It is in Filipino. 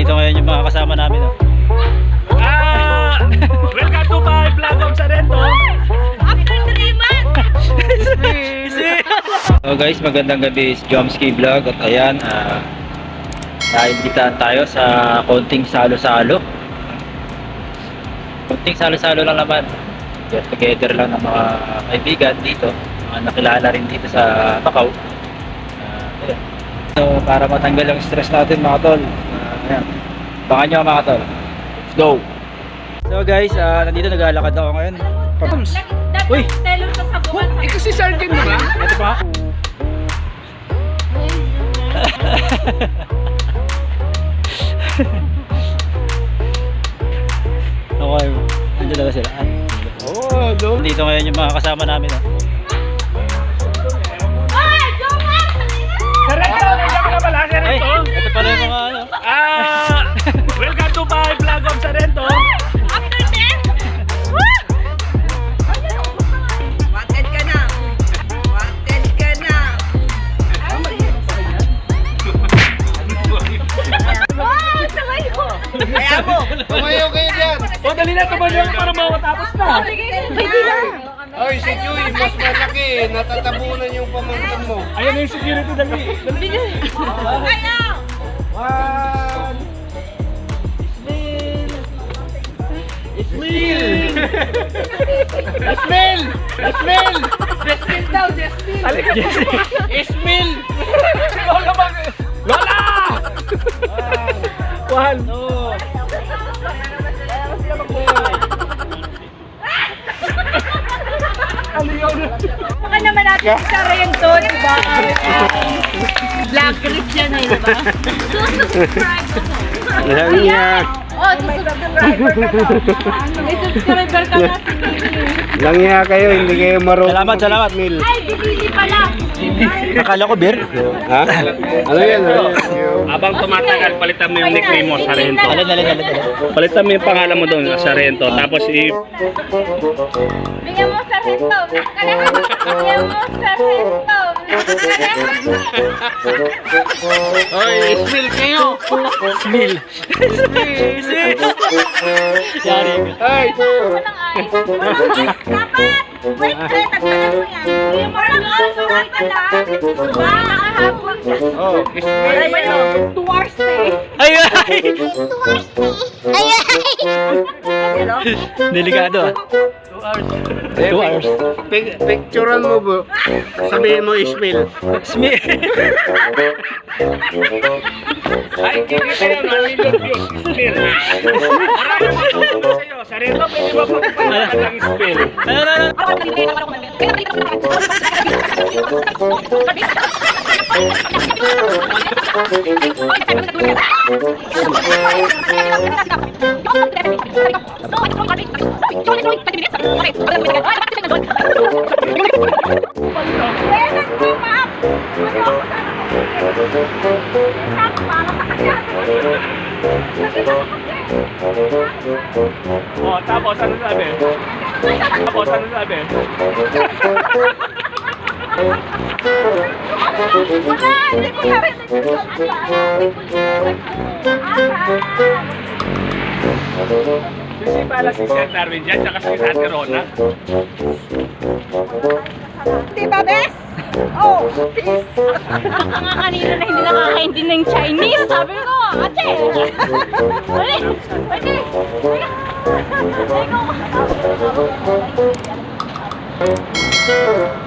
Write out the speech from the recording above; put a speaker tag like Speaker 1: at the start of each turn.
Speaker 1: Nandito ngayon yung mga kasama namin. Oh.
Speaker 2: Ah! Welcome to my vlog of Sarento.
Speaker 3: After three months!
Speaker 1: So guys, magandang gabi is Jomski Vlog at ayan, ah naimbitahan tayo sa konting salo-salo. Konting salo-salo lang naman. Get together lang ng mga kaibigan dito, mga nakilala rin dito sa Macau. Ah, ayan. So, para matanggal ang stress natin mga tol. Uh, ayan. Baka nyo mga tol. Let's go! So guys, ah nandito naglalakad ako ngayon. Pams! Uy!
Speaker 3: Sa
Speaker 2: Ikaw si Sergeant ba?
Speaker 1: Ito pa? Okay, andyan na sila. Ah,
Speaker 2: Oo, no.
Speaker 1: Dito ngayon yung mga kasama namin. Oh.
Speaker 2: Dali na, tumayo ka para makatapos na.
Speaker 3: Pwede lang!
Speaker 4: Oy, si Joey, mas malaki. Natatabunan yung pamangkin mo.
Speaker 2: Ayan na yung security, dali. Dali.
Speaker 3: Kaya!
Speaker 4: One!
Speaker 2: Ismail!
Speaker 4: Ismail! Ismail! Jasmine daw, Jasmine!
Speaker 2: Halika,
Speaker 4: Ismail!
Speaker 2: Lola. Lola! One.
Speaker 3: Baka natin si Sarento, di ba? Blacklist yan eh, di ba? Susubscribe ka na.
Speaker 4: Alam niya.
Speaker 3: Oh, susubscriber ka na. May subscriber ka na.
Speaker 4: Lang niya kayo, hindi kayo marunong.
Speaker 1: Salamat, salamat.
Speaker 4: mag-Ismail.
Speaker 3: Ay, si Lily pala.
Speaker 1: Akala ko beer.
Speaker 4: Ha? Ano yan? Ano yan?
Speaker 2: Habang tumatagal, palitan mo yung nickname mo, Sarento.
Speaker 1: Alin, alin, alin, alin.
Speaker 2: Palitan mo yung pangalan mo doon, Sarento. Tapos i...
Speaker 3: Bigyan mo sa Sarento. Bigyan mo sa Sarento.
Speaker 4: Oy, Ismail kayo!
Speaker 1: Smil.
Speaker 4: Ay!
Speaker 3: ng ice. Dapat! Wait, wait, tagpalan mo yan. Mo lang ako sa pala. Ba, ka.
Speaker 4: Oh, Ismail
Speaker 3: Ay, ba yun? Two hours na eh.
Speaker 1: Ay, ay!
Speaker 3: Ay, ay!
Speaker 1: Delikado ah. Two hours.
Speaker 4: Pic- picturean mo bro. Sabihin mo Ismail.
Speaker 1: Smil.
Speaker 2: Ay, kikita yun, malilog views, Ismail. Maraming mga sa'yo. Sarento, pwede ba pagpapalitan ng Ismail?
Speaker 1: Ano, ano, ano?
Speaker 2: Oh, tapos ano sabi? Tapos ano sabi?
Speaker 3: Wala! Hindi ko narinig.
Speaker 2: Kasi pala si Sir Darwin dyan, tsaka si Ate Rona.
Speaker 3: Di ba, Bes? Oh, please. Ako nga kanina na hindi nakakaintindi ng Chinese. Sabi ko, ate. Uli, uli. Ikaw.